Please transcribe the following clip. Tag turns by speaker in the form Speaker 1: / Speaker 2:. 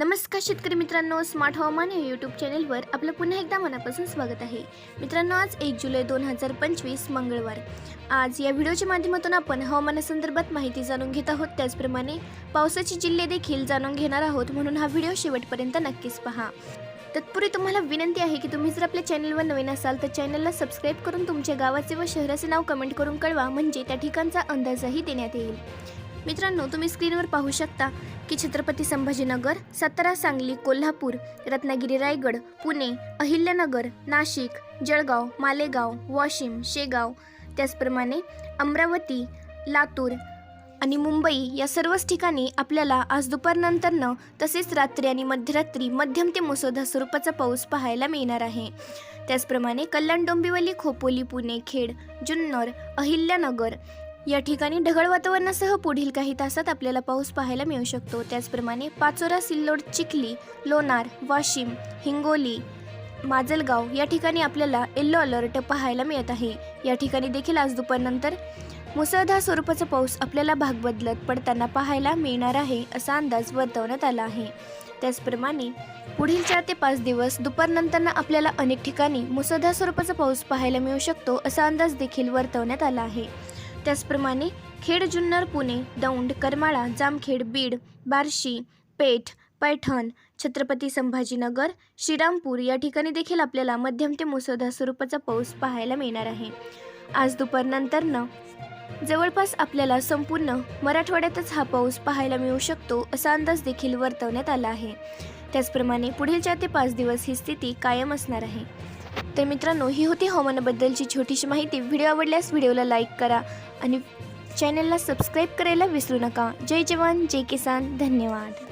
Speaker 1: नमस्कार शेतकरी मित्रांनो स्मार्ट हवामान या यूट्यूब चॅनेलवर आपलं पुन्हा एकदा मनापासून स्वागत आहे. मित्रांनो आज एक जुलै दोन हजार पंचवीस मंगळवार. आज या व्हिडिओच्या माध्यमातून आपण हवामानासंदर्भात माहिती जाणून घेत आहोत. त्याचप्रमाणे पावसाचे जिल्हे देखील जाणून घेणार आहोत म्हणून हा व्हिडिओ शेवटपर्यंत नक्कीच पहा. तत्पूर्वी तुम्हाला विनंती आहे की तुम्ही जर आपल्या चॅनलवर नवीन असाल तर चॅनलला सबस्क्राईब करून तुमच्या गावाचे व शहराचे नाव कमेंट करून कळवा. म्हणजे त्या ठिकाणचा अंदाजही देण्यात येईल. मित्रांनो तुम्ही स्क्रीनवर पाहू शकता की छत्रपती संभाजीनगर सातारा सांगली कोल्हापूर रत्नागिरी रायगड पुणे अहिल्यानगर नाशिक जळगाव मालेगाव वाशिम शेगाव त्याचप्रमाणे अमरावती लातूर आणि मुंबई या सर्वच ठिकाणी आपल्याला आज दुपारनंतरनं तसेच रात्री आणि मध्यरात्री मध्यम ते मुसळधार स्वरूपाचा पाऊस पाहायला मिळणार आहे. त्याचप्रमाणे कल्याण डोंबिवली खोपोली पुणे खेड जुन्नर अहिल्यानगर या ठिकाणी ढगाळ वातावरणासह पुढील काही तासात आपल्याला पाऊस पाहायला मिळू शकतो. त्याचप्रमाणे पाचोरा सिल्लोड चिखली लोणार वाशिम हिंगोली माजलगाव या ठिकाणी आपल्याला येल्लो अलर्ट पाहायला मिळत आहे. या ठिकाणी देखील आज दुपारनंतर मुसळधार स्वरूपाचा पाऊस आपल्याला भाग बदलत पडताना पाहायला मिळणार आहे असा अंदाज वर्तवण्यात आला आहे. त्याचप्रमाणे पुढील चार ते पाच दिवस दुपारनंतर आपल्याला अनेक ठिकाणी मुसळधार स्वरूपाचा पाऊस पाहायला मिळू शकतो असा अंदाज देखील वर्तवण्यात आला आहे. त्याचप्रमाणे खेड जुन्नर पुणे दौंड करमाळा जामखेड बीड बार्शी पेठ पैठण छत्रपती संभाजीनगर श्रीरामपूर या ठिकाणी देखील आपल्याला मध्यम ते मुसळधार स्वरूपाचा पाऊस पाहायला मिळणार आहे. आज दुपारनंतरनं जवळपास आपल्याला संपूर्ण मराठवाड्यातच हा पाऊस पाहायला मिळू शकतो असा अंदाज देखील वर्तवण्यात आला आहे. त्याचप्रमाणे पुढील चार ते पाच दिवस ही स्थिती कायम असणार आहे. तर मित्रांनो ही होती हवामानाबद्दलची छोटीशी माहिती. व्हिडिओ आवडल्यास व्हिडिओला लाईक करा आणि चॅनलला सबस्क्राईब करायला विसरू नका. जय जवान जय किसान. धन्यवाद.